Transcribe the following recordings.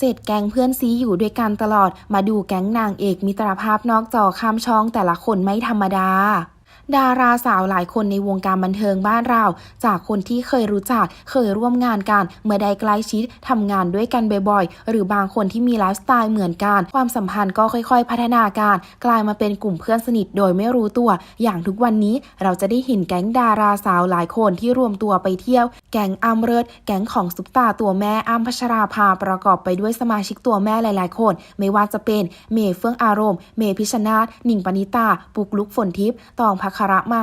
เจ็ดแก๊งเพื่อนซีอยู่ด้วยกันตลอด มาดูแก๊งนางเอกมิตรภาพนอกจอข้ามช่องแต่ละคนไม่ธรรมดา ดาราสาวหลายคนในวงการบันเทิงบ้านเรา จากคนที่เคยรู้จักเคยร่วมงานกัน เมื่อได้ใกล้ชิดทำงานด้วยกันบ่อยๆ หรือบางคนที่มีไลฟ์สไตล์เหมือนกัน ความสัมพันธ์ก็ค่อยๆ พัฒนาการ กลายมาเป็นกลุ่มเพื่อนสนิทโดยไม่รู้ตัว อย่างทุกวันนี้เราจะได้เห็นแก๊งดาราสาวหลายคนที่รวมตัวไปเที่ยว แก๊งอัมเริดแก๊งของซุปตาตัวแม่อ้ำพัชราภาประกอบไปด้วยสมาชิกตัวแม่หลายๆ คน ไม่ว่าจะเป็นเมย์เฟื่องอารมณ์ เมย์พิชนาธหนิงปณิตาปุกลุกฝนทิพย์ตองภักคระไม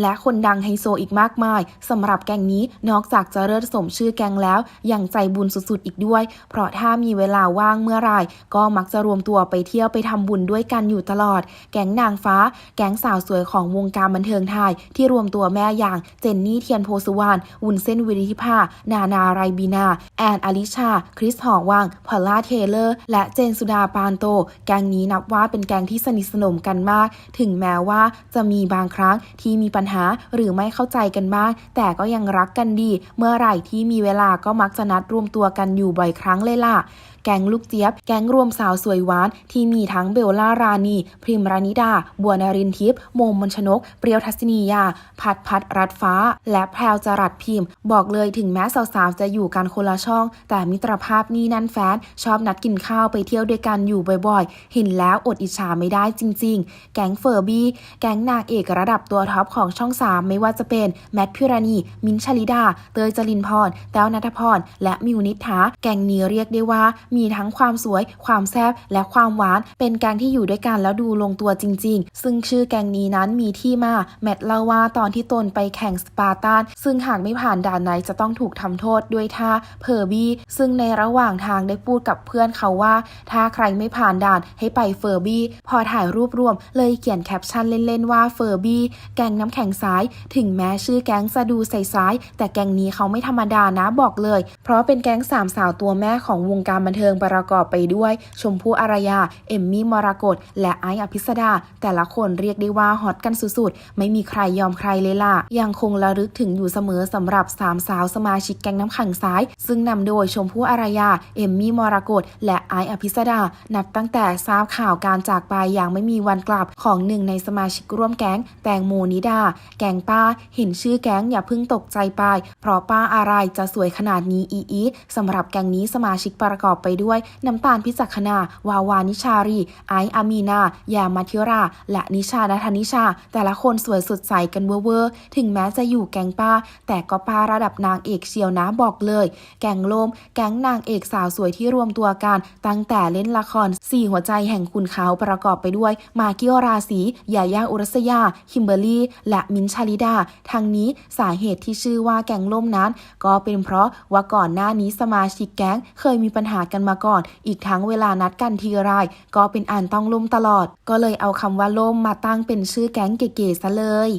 และคนดังไฮโซอีกมากมายสำหรับแกงนี้นอกจากจะเลิศสมชื่อแกงแล้ว ยังใจบุญสุดๆอีกด้วย เพราะถ้ามีเวลาว่างเมื่อไหร่ก็มักจะรวมตัวไปเที่ยวไปทำบุญด้วยกันอยู่ตลอด แก๊งนางฟ้า แก๊งสาวสวยของวงการบันเทิงไทย ที่รวมตัวแม่อย่างเจนนี่เทียนโพสุวรรณวุ้นเส้นวิริธิภา นานาไรบีนา แอนอลิชา คริสหอวัง พอลล่าเทเลอร์ และเจนสุดาปานโต แก๊งนี้นับว่าเป็นแก๊งที่สนิทสนมกันมาก ถึงแม้ว่าจะมีบางครั้งที่มีปัญหาหรือไม่เข้าใจกันบ้าง แต่ก็ยังรักกันดี เมื่อไหร่ที่มีเวลาก็มักจะนัดรวมตัวกันอยู่บ่อยครั้งเลยล่ะ แก๊งลูกเจี๊ยบ แก๊งรวมสาวสวยหวาน ที่มีทั้งเบลล่ารานีพริมรานิดา บัวนารินทิพย์โมมมนชนก เปรียวทัศนียา พัดพัดรัดฟ้า และแพรวจรัสพิมพ์ บอกเลยถึงแม้สาวๆ จะอยู่กันคนละช่อง แต่มิตรภาพนี่นั่นแฟน ชอบนัดกินข้าวไปเที่ยวด้วยกันอยู่บ่อยๆ เห็นแล้วอดอิจฉาไม่ได้จริง ๆ แก๊งเฟอร์บี้ แก๊งนางเอกระดับตัวท็อปของช่อง3ไม่ว่าจะเป็นแมทพิรานีมินชลิดา เตยจรินพร แต้วนัทพร และมิวนิษฐา แก๊งนี้เรียกได้ว่ามีทั้งความสวย ความแซ่บและความหวาน เป็นแกงที่อยู่ด้วยกันแล้วดูลงตัวจริง ๆ ซึ่งชื่อแกงนี้นั้นมีที่มา แมทเล่าว่าตอนที่ตนไปแข่งสปาร์ตันซึ่งหากไม่ผ่านด่านไหนจะต้องถูกทำโทษด้วยท่าเพอร์บี้ ซึ่งในระหว่างทางได้พูดกับเพื่อนเขาว่า ถ้าใครไม่ผ่านด่านให้ไปเฟอร์บี้ พอถ่ายรูปรวม เลยเขียนแคปชั่นเล่นๆว่าเฟอร์บี้แกงน้ำแข็งซ้าย ถึงแม้ชื่อแก๊งจะดูใสซ้ายแต่แกงนี้เขาไม่ธรรมดานะบอกเลย เพราะเป็นแก๊งสามสาวตัวแม่ของวงการบันเทิงทิงประกอบไปด้วย ชมพู่อารยา เอมมี่มรกตและไออภิสดา แต่ละคนเรียกได้ว่าฮอตกันสุดๆ ไม่มีใครยอมใครเลยล่ะ ยังคงระลึกถึงอยู่เสมอสำหรับสามสาวสมาชิกแก๊งน้ำแข็งซ้าย ซึ่งนำโดยชมพู่อารยา เอมมี่มรกตและไออภิสดา นับตั้งแต่ทราบข่าวการจากไปอย่างไม่มีวันกลับของหนึ่งในสมาชิกร่วมแก๊งแตงโมนิดา แก๊งป้า เห็นชื่อแก๊งอย่าเพิ่งตกใจไป เพราะป้าอะไรจะสวยขนาดนี้อีอีสำหรับแก๊งนี้สมาชิกประกอบไปด้วยน้ำตาลพิจักขณาวาวานิชารี ไออามีนา ยามาธิรา และนิชานัทนิชา แต่ละคนสวยสดใสกันเวอร์ถึงแม้จะอยู่แกงป้า แต่ก็ป้าระดับนางเอกเชียวนะบอกเลย แกงลม แก๊งนางเอกสาวสวยที่รวมตัวกัน ตั้งแต่เล่นละครสี่หัวใจแห่งคุณเขาประกอบไปด้วย มาเกิโอราศียาย่าอุรัสยา คิมเบอร์รี่ และมินชาลิดา ทางนี้สาเหตุที่ชื่อว่าแกงล่มนั้น ก็เป็นเพราะว่าก่อนหน้านี้สมาชิกแก๊งเคยมีปัญหากันมาก่อน อีกทั้งเวลานัดกันทีไรก็เป็นอันต้องล่มตลอด ก็เลยเอาคำว่าล่มมาตั้งเป็นชื่อแก๊งเก๋ๆซะเลย